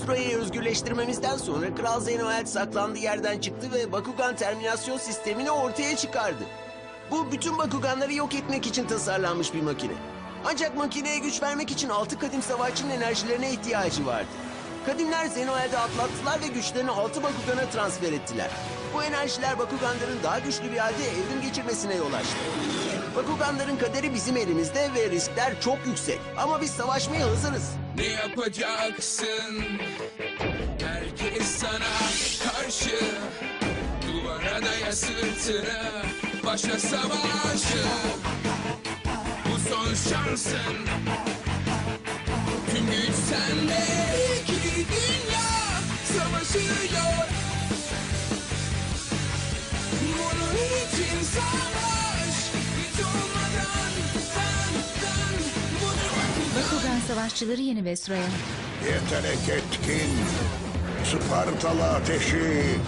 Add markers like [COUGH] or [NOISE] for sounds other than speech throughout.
Vestro'yu özgürleştirmemizden sonra Kral Zenoeld saklandığı yerden çıktı ve Bakugan terminasyon sistemini ortaya çıkardı. Bu bütün Bakuganları yok etmek için tasarlanmış bir makine. Ancak makineye güç vermek için altı kadim savaşçının enerjilerine ihtiyacı vardı. Kadimler Zenoeld'i atlattılar ve güçlerini altı Bakugan'a transfer ettiler. Bu enerjiler Bakuganların daha güçlü bir halde evrim geçirmesine yol açtı. Bakuganların kaderi bizim elimizde ve riskler çok yüksek. Ama biz savaşmaya hazırız. Ne yapacaksın? Herkes sana karşı Duvara daya sırtını Başla savaşı Bu son şansın Tüm güç sende İkili dünya savaşıyor Bunun için savaş savaşçıları yeni Vestro'ya. Yetenek etkin. Spartalı ateşi.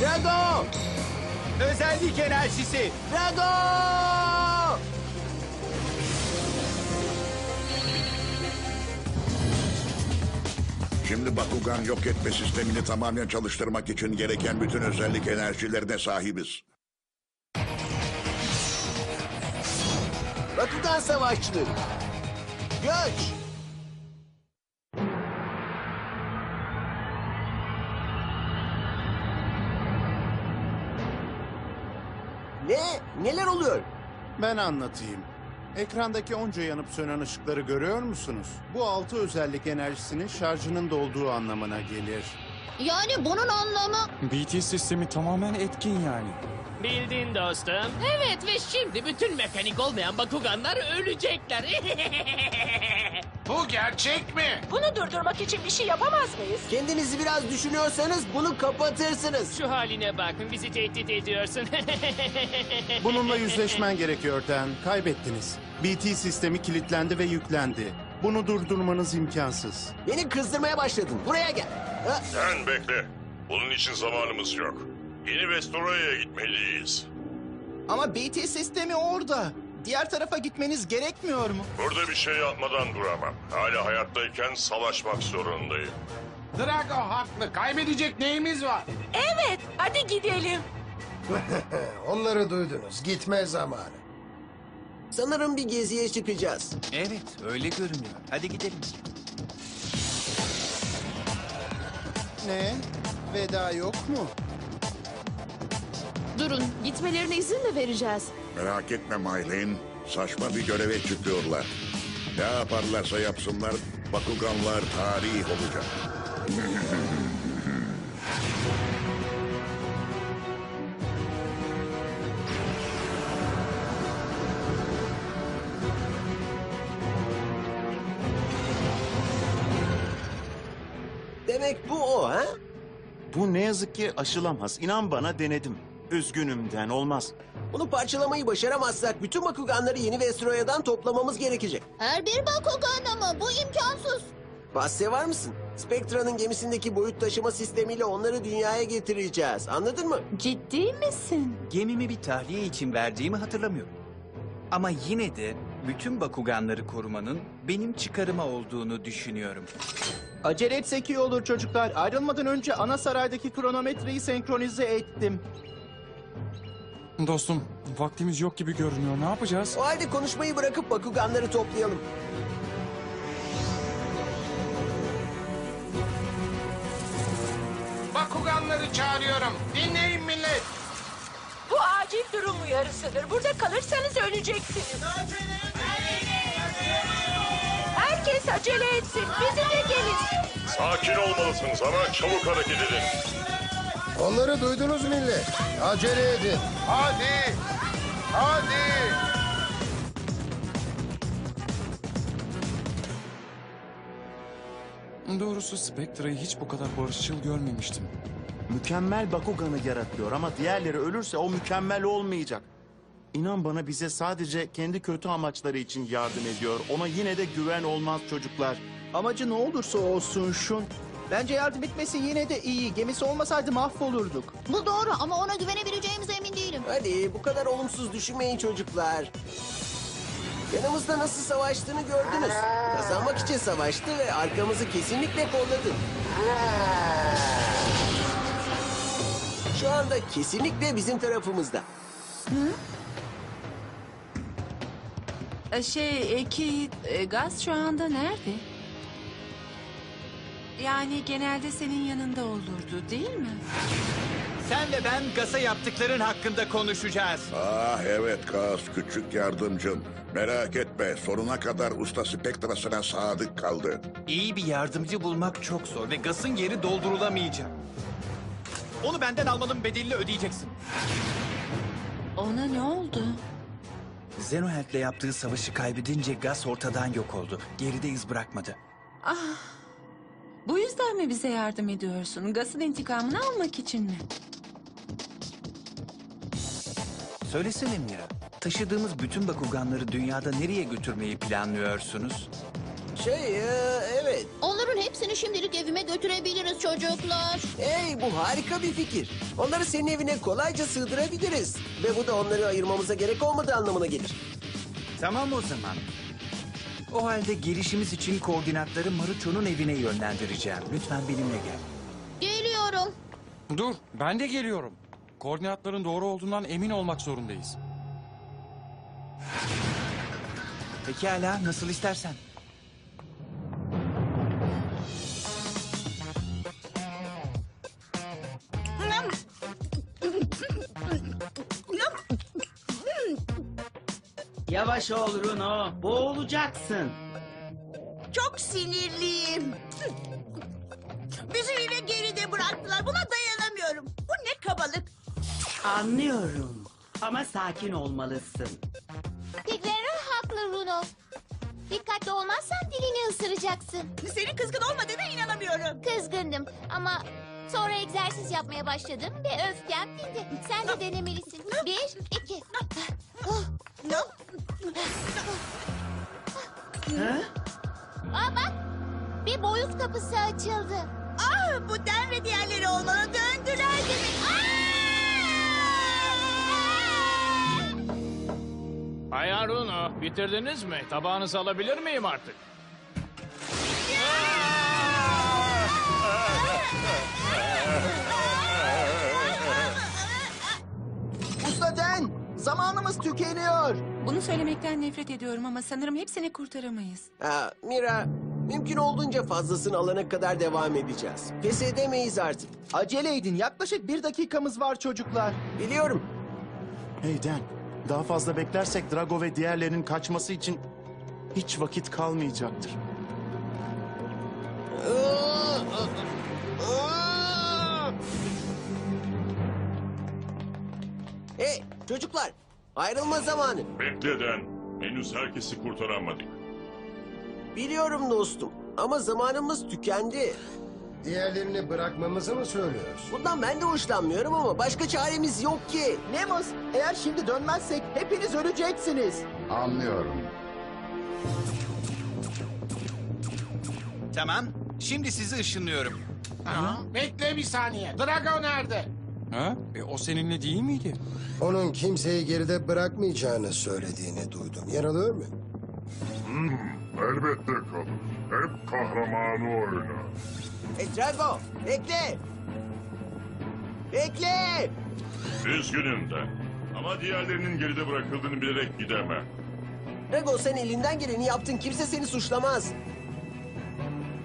Drago! Özellik enerjisi. Drago! Şimdi Bakugan yok etme sistemini tamamen çalıştırmak için gereken bütün özellik enerjilerine sahibiz. Bakugan savaşçıları. Göç! Ne? Neler oluyor? Ben anlatayım. Ekrandaki onca yanıp sönen ışıkları görüyor musunuz? Bu altı özellik enerjisinin şarjının dolduğu anlamına gelir. Yani bunun anlamı... BT sistemi tamamen etkin yani. Bildin dostum. Evet ve şimdi bütün mekanik olmayan Bakuganlar ölecekler. [LAUGHS] Bu gerçek mi? Bunu durdurmak için bir şey yapamaz mıyız? Kendinizi biraz düşünüyorsanız bunu kapatırsınız. Şu haline bak bizi tehdit ediyorsun. [LAUGHS] Bununla yüzleşmen gerekiyor Dan. Kaybettiniz. BT sistemi kilitlendi ve yüklendi. Bunu durdurmanız imkansız. Beni kızdırmaya başladın. Buraya gel. Ha, Sen bekle. Bunun için zamanımız yok. Yeni Vestora'ya gitmeliyiz. Ama BT sistemi orada. Diğer tarafa gitmeniz gerekmiyor mu? Burada bir şey yapmadan duramam. Hala hayattayken savaşmak zorundayım. Drago haklı. Kaybedecek neyimiz var? Evet, hadi gidelim. [LAUGHS] Onları duydunuz. Gitme zamanı. sanırım bir geziye çıkacağız. Evet, öyle görünüyor. Hadi gidelim. Ne? Veda yok mu? Durun, gitmelerine izin mi vereceğiz? Merak etme Maylin. Saçma bir göreve çıkıyorlar. Ne yaparlarsa yapsınlar Bakuganlar tarih olacak. Demek bu o ha? Bu ne yazık ki aşılamaz. İnan bana denedim. Üzgünümden olmaz. Bunu parçalamayı başaramazsak bütün Bakuganları yeni Vestroya'dan toplamamız gerekecek. Her bir Bakugan ama bu imkansız. Bahse var mısın? Spectra'nın gemisindeki boyut taşıma sistemiyle onları dünyaya getireceğiz. Anladın mı? Ciddi misin? Gemimi bir tahliye için verdiğimi hatırlamıyorum. Ama yine de bütün Bakuganları korumanın benim çıkarıma olduğunu düşünüyorum. Acele etsek iyi olur çocuklar. Ayrılmadan önce ana saraydaki kronometreyi senkronize ettim. Dostum, vaktimiz yok gibi görünüyor. Ne yapacağız? O halde konuşmayı bırakıp Bakuganları toplayalım. Bakuganları çağırıyorum. Dinleyin millet. Bu acil durum uyarısıdır. Burada kalırsanız öleceksiniz. Herkes acele etsin. Bizimle gelin. Sakin olmalısınız ama çabuk hareket edin. Onları duydunuz millet. Acele edin. Hadi. Hadi. Doğrusu Spectra'yı hiç bu kadar barışçıl görmemiştim. Mükemmel Bakugan'ı yaratıyor ama diğerleri ölürse o mükemmel olmayacak. İnan bana bize sadece kendi kötü amaçları için yardım ediyor. Ona yine de güven olmaz çocuklar. Amacı ne olursa olsun şun. Bence yardım etmesi yine de iyi. Gemisi olmasaydı mahvolurduk. Bu doğru ama ona güvenebileceğimize emin değilim. Hadi bu kadar olumsuz düşünmeyin çocuklar. Yanımızda nasıl savaştığını gördünüz. Kazanmak için savaştı ve arkamızı kesinlikle kolladı. Şu anda kesinlikle bizim tarafımızda. E, Şey, ki gaz şu anda nerede? Yani genelde senin yanında olurdu değil mi? Sen ve ben Gas'a yaptıkların hakkında konuşacağız. Ah evet Gaz küçük yardımcım. Merak etme sonuna kadar usta Spectra'sına sadık kaldı. İyi bir yardımcı bulmak çok zor ve Gas'ın yeri doldurulamayacak. Onu benden almanın bedelini ödeyeceksin. Ona ne oldu? Zenohelt'le yaptığı savaşı kaybedince Gas ortadan yok oldu. Geride iz bırakmadı. Ah, bu yüzden mi bize yardım ediyorsun? Gas'ın intikamını almak için mi? Söylesene Mira, taşıdığımız bütün Bakuganları dünyada nereye götürmeyi planlıyorsunuz? Şey, e, evet. Onların hepsini şimdilik evime götürebiliriz çocuklar. Hey bu harika bir fikir. Onları senin evine kolayca sığdırabiliriz. Ve bu da onları ayırmamıza gerek olmadığı anlamına gelir. Tamam o zaman. O halde gelişimiz için koordinatları Marucho'nun evine yönlendireceğim. Lütfen benimle gel. Geliyorum. Dur, ben de geliyorum. Koordinatların doğru olduğundan emin olmak zorundayız. Pekala, nasıl istersen. Yavaş ol Runo, boğulacaksın. Çok sinirliyim. Bizi yine geride bıraktılar. Buna dayanamıyorum. Bu ne kabalık. Anlıyorum. Ama sakin olmalısın. Piglerin haklı Runo. Dikkatli olmazsan dilini ısıracaksın. Senin kızgın olmadığına inanamıyorum. Kızgındım ama sonra egzersiz yapmaya başladım ve öfkem dindi. Sen de denemelisin. Bir, iki. Aa bak, bir boyut kapısı açıldı. Ah bu Den ve diğerleri olmalı. Döndüler demek. Bayan Runo, bitirdiniz mi? Tabağınızı alabilir miyim artık? Usta zamanımız tükeniyor. Bunu söylemekten nefret ediyorum ama sanırım hepsini kurtaramayız. Ha, Mira, mümkün olduğunca fazlasını alana kadar devam edeceğiz. Pes edemeyiz artık. Acele edin. Yaklaşık bir dakikamız var çocuklar. Biliyorum. Hey Dan, daha fazla beklersek Drago ve diğerlerinin kaçması için hiç vakit kalmayacaktır. Hey çocuklar, ayrılma zamanı. Bekleden. Henüz herkesi kurtaramadık. Biliyorum dostum ama zamanımız tükendi. Diğerlerini bırakmamızı mı söylüyorsun? Bundan ben de hoşlanmıyorum ama başka çaremiz yok ki. Nemos, eğer şimdi dönmezsek hepiniz öleceksiniz. Anlıyorum. Tamam, şimdi sizi ışınlıyorum. Bekle bir saniye. Drago nerede? Ha? E, o seninle değil miydi? Onun kimseyi geride bırakmayacağını söylediğini duydum. Yanılıyor mu? Hmm, elbette kalır. Hep kahramanı oynar. Hey Drago, bekle. Bekle. Üzgünüm de. Ama diğerlerinin geride bırakıldığını bilerek gidemem. Drago sen elinden geleni yaptın. Kimse seni suçlamaz.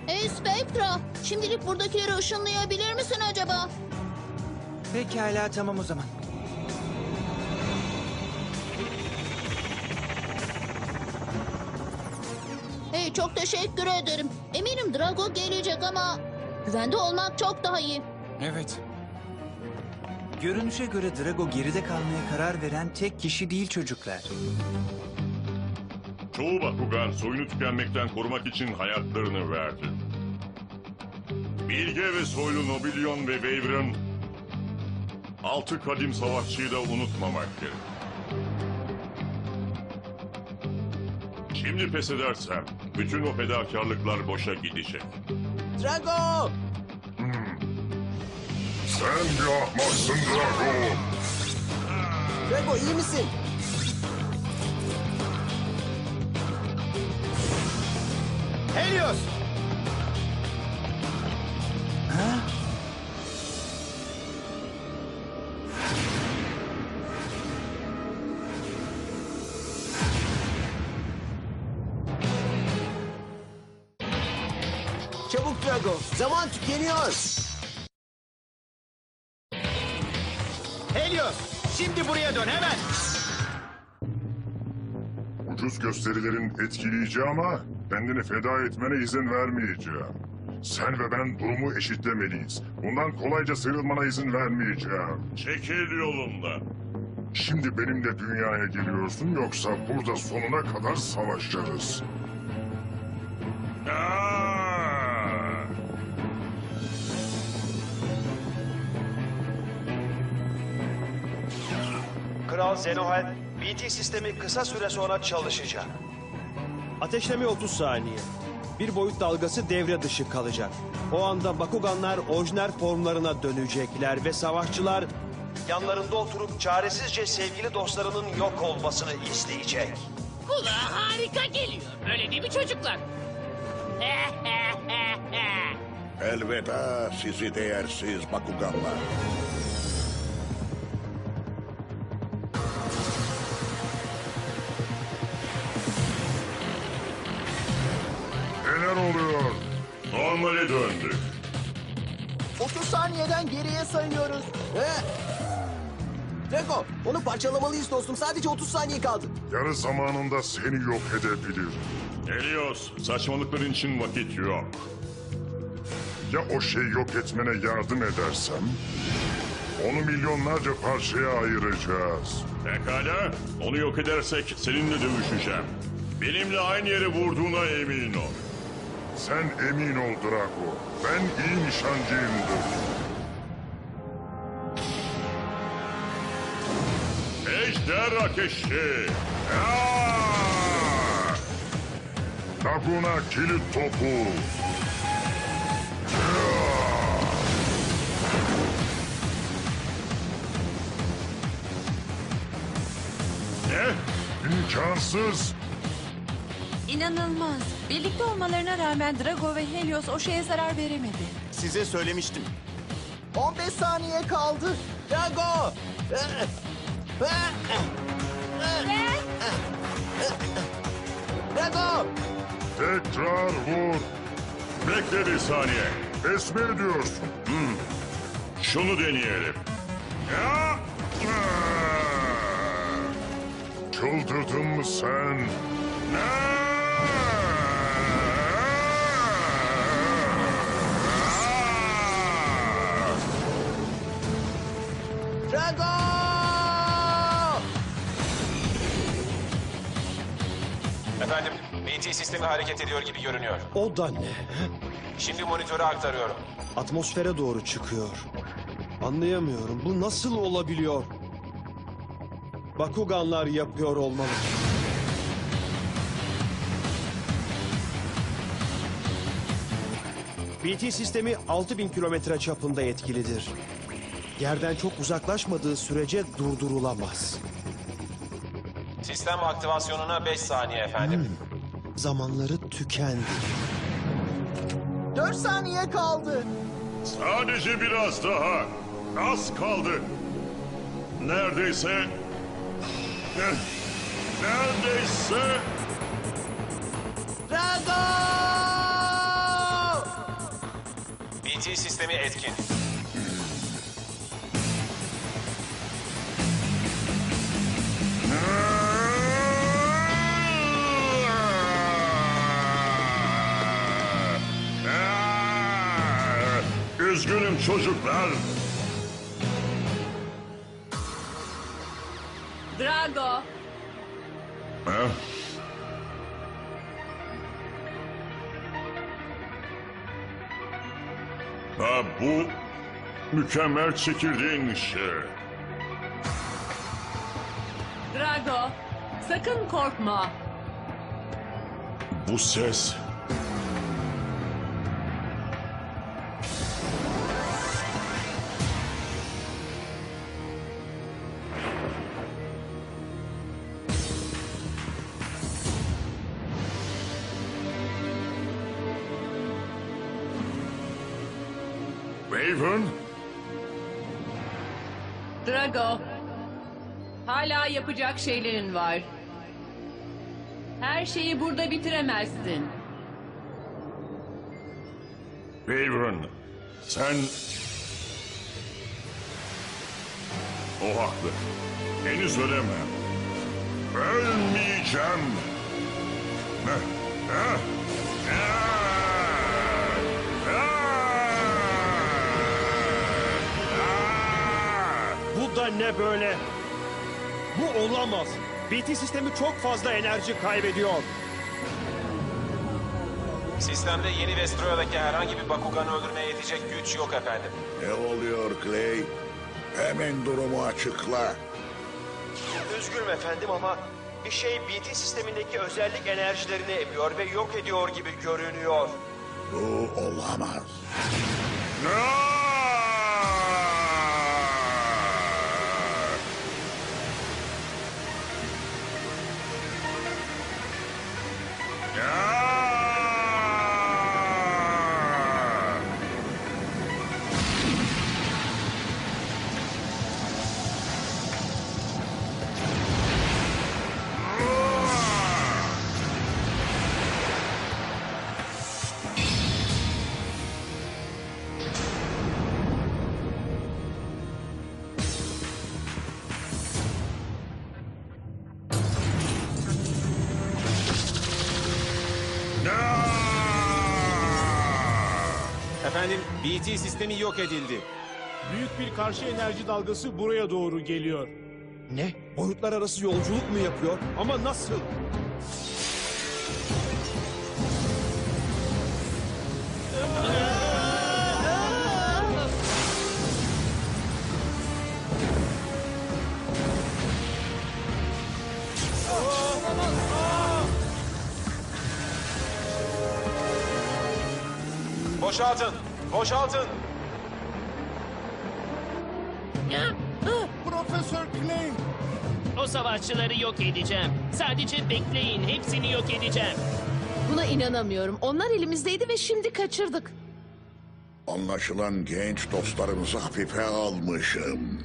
Hey Spectra, şimdilik buradakileri ışınlayabilir misin acaba? Pekala, tamam o zaman. Hey çok teşekkür ederim. Eminim Drago gelecek ama güvende olmak çok daha iyi. Evet. Görünüşe göre Drago geride kalmaya karar veren tek kişi değil çocuklar. Çoğu Bakugan soyunu tükenmekten korumak için hayatlarını verdi. Bilge ve soylu Nobilyon ve Waver'ın altı kadim savaşçıyı da unutmamak gerek. Şimdi pes edersem bütün o fedakarlıklar boşa gidecek. Drago! Sen bir ahmaksın Drago. Drago iyi misin? Helios! Şimdi buraya dön hemen! Ucuz gösterilerin etkileyici ama kendini feda etmene izin vermeyeceğim. Sen ve ben durumu eşitlemeliyiz. Bundan kolayca sıyrılmana izin vermeyeceğim. Çekil yolundan. Şimdi benimle dünyaya geliyorsun yoksa burada sonuna kadar savaşırız. Aa! Kral Zenohel, BT sistemi kısa süre sonra çalışacak. Ateşleme 30 saniye. Bir boyut dalgası devre dışı kalacak. O anda Bakuganlar orijinal formlarına dönecekler ve savaşçılar Yanlarında oturup çaresizce sevgili dostlarının yok olmasını isteyecek. Kulağa harika geliyor. Öyle değil mi çocuklar? [LAUGHS] Elveda sizi değersiz Bakuganlar. Döndük. 30 saniyeden geriye sayıyoruz. He? Drago onu parçalamalıyız dostum. Sadece 30 saniye kaldı. Yarı zamanında seni yok edebilir. Helios, saçmalıkların için vakit yok. Ya o şeyi yok etmene yardım edersem? Onu milyonlarca parçaya ayıracağız. Pekala, onu yok edersek seninle dövüşeceğim. Benimle aynı yere vurduğuna emin ol. Sen emin ol Drago. Ben iyi nişancıyımdır. Ejder ateşi. Aa! Laguna kilit topu. Ne? İmkansız. İnanılmaz. Birlikte olmalarına rağmen Drago ve Helios o şeye zarar veremedi. Size söylemiştim. 15 saniye kaldı. Drago! Drago! Tekrar vur. Bekle bir saniye. Esme ediyorsun. Hmm. Şunu deneyelim. Ya! Çıldırdın mı sen? Drago! Efendim, BT sistemi hareket ediyor gibi görünüyor. o da ne? Şimdi monitöre aktarıyorum. Atmosfere doğru çıkıyor. Anlayamıyorum. Bu nasıl olabiliyor? Bakuganlar yapıyor olmalı. BT sistemi 6000 kilometre çapında etkilidir. Yerden çok uzaklaşmadığı sürece durdurulamaz. Sistem aktivasyonuna 5 saniye efendim. Zamanları tükendi. 4 saniye kaldı. Sadece biraz daha. Az kaldı. Neredeyse... Ne- Neredeyse... Drago! BT sistemi etkin. Çocuklar. Drago. Ha? Ha, bu mükemmel çekirdeğin işi. Drago. Sakın korkma. Bu ses... Drago. Hala yapacak şeylerin var. Her şeyi burada bitiremezsin. Raven, sen... O haklı. Henüz ölemem. Ölmeyeceğim. Heh, heh, ah, da ne böyle? Bu olamaz. BT sistemi çok fazla enerji kaybediyor. Sistemde yeni Vestroya'daki herhangi bir Bakugan'ı öldürmeye yetecek güç yok efendim. Ne oluyor Clay? Hemen durumu açıkla. Üzgünüm efendim ama bir şey BT sistemindeki özellik enerjilerini emiyor ve yok ediyor gibi görünüyor. Bu olamaz. Efendim, BT sistemi yok edildi. Büyük bir karşı enerji dalgası buraya doğru geliyor. Ne? Boyutlar arası yolculuk mu yapıyor? Ama nasıl? Boşaltın! Profesör Clay. O savaşçıları yok edeceğim. Sadece bekleyin. Hepsini yok edeceğim. Buna inanamıyorum. Onlar elimizdeydi ve şimdi kaçırdık. Anlaşılan genç dostlarımızı hafife almışım.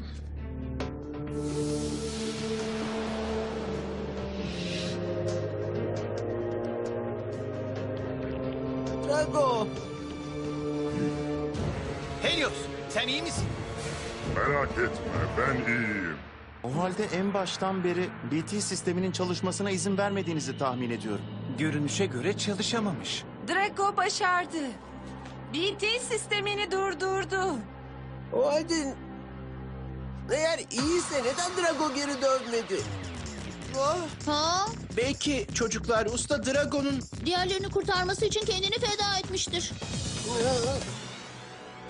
Sen iyi misin? Merak etme, ben iyiyim. O halde en baştan beri BT sisteminin çalışmasına izin vermediğinizi tahmin ediyorum. Görünüşe göre çalışamamış. Drago başardı. BT sistemini durdurdu. O halde... Eğer iyiyse neden Drago geri dönmedi? Ah, Ha? Belki çocuklar Usta Drago'nun Diğerlerini kurtarması için kendini feda etmiştir.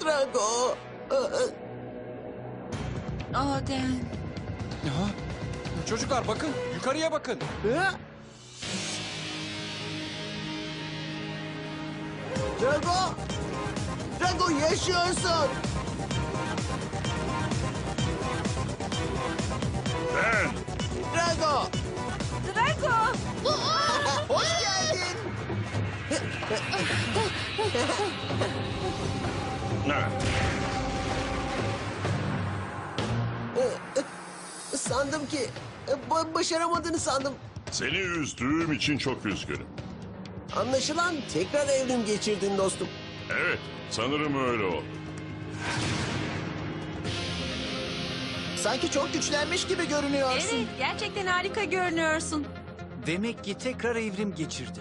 Drago. Oden. Ha? Çocuklar bakın, yukarıya bakın. Drago. Drago yaşıyorsun. Ben Drago. Drago! [LAUGHS] Hoş geldin. Sandım ki ba- başaramadığını sandım. seni üzdüğüm için çok üzgünüm. Anlaşılan tekrar evrim geçirdin dostum. Evet, sanırım öyle oldu. sanki çok güçlenmiş gibi görünüyorsun. Evet, gerçekten harika görünüyorsun. Demek ki tekrar evrim geçirdi.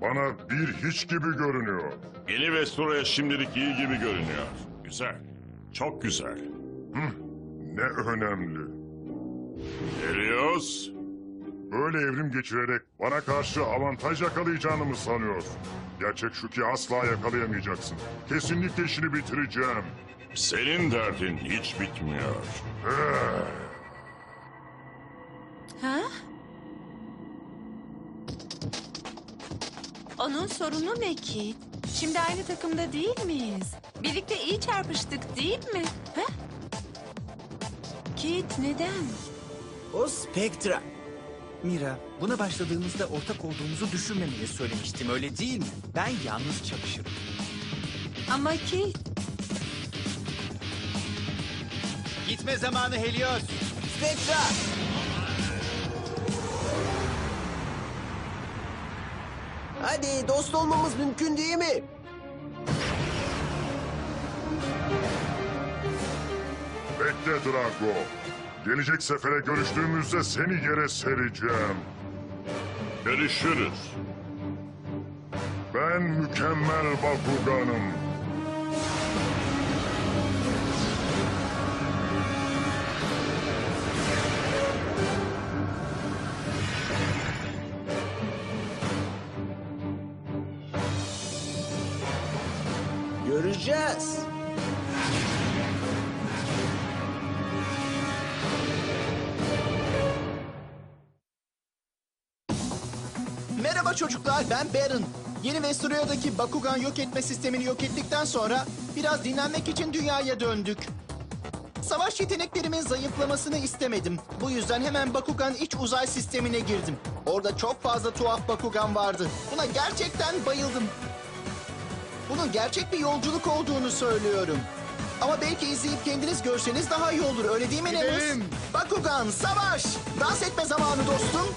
Bana bir hiç gibi görünüyor. Yeni Vestroya şimdilik iyi gibi görünüyor. Güzel. Çok güzel. Hı, ne önemli. Helios. Böyle evrim geçirerek bana karşı avantaj yakalayacağını mı sanıyorsun? Gerçek şu ki asla yakalayamayacaksın. Kesinlikle işini bitireceğim. Senin derdin hiç bitmiyor. Ha? Onun sorunu ne Kit? Şimdi aynı takımda değil miyiz? Birlikte iyi çarpıştık değil mi? Ha? Kit neden? O Spectra. Mira, buna başladığımızda ortak olduğumuzu düşünmemeni söylemiştim öyle değil mi? Ben yalnız çalışırım. Ama Kit, Gitme zamanı Helios. Spectra! Hadi dost olmamız mümkün değil mi? Bekle Drago. Gelecek sefere görüştüğümüzde seni yere sereceğim. Görüşürüz. Ben mükemmel Bakuganım. Merhaba çocuklar, ben Baron. Yeni Vestoria'daki Bakugan yok etme sistemini yok ettikten sonra biraz dinlenmek için dünyaya döndük. Savaş yeteneklerimin zayıflamasını istemedim. Bu yüzden hemen Bakugan iç uzay sistemine girdim. Orada çok fazla tuhaf Bakugan vardı. Buna gerçekten bayıldım. Bunun gerçek bir yolculuk olduğunu söylüyorum. Ama belki izleyip kendiniz görseniz daha iyi olur. Öyle değil mi Nemus? Bakugan, savaş! Dans etme zamanı dostum.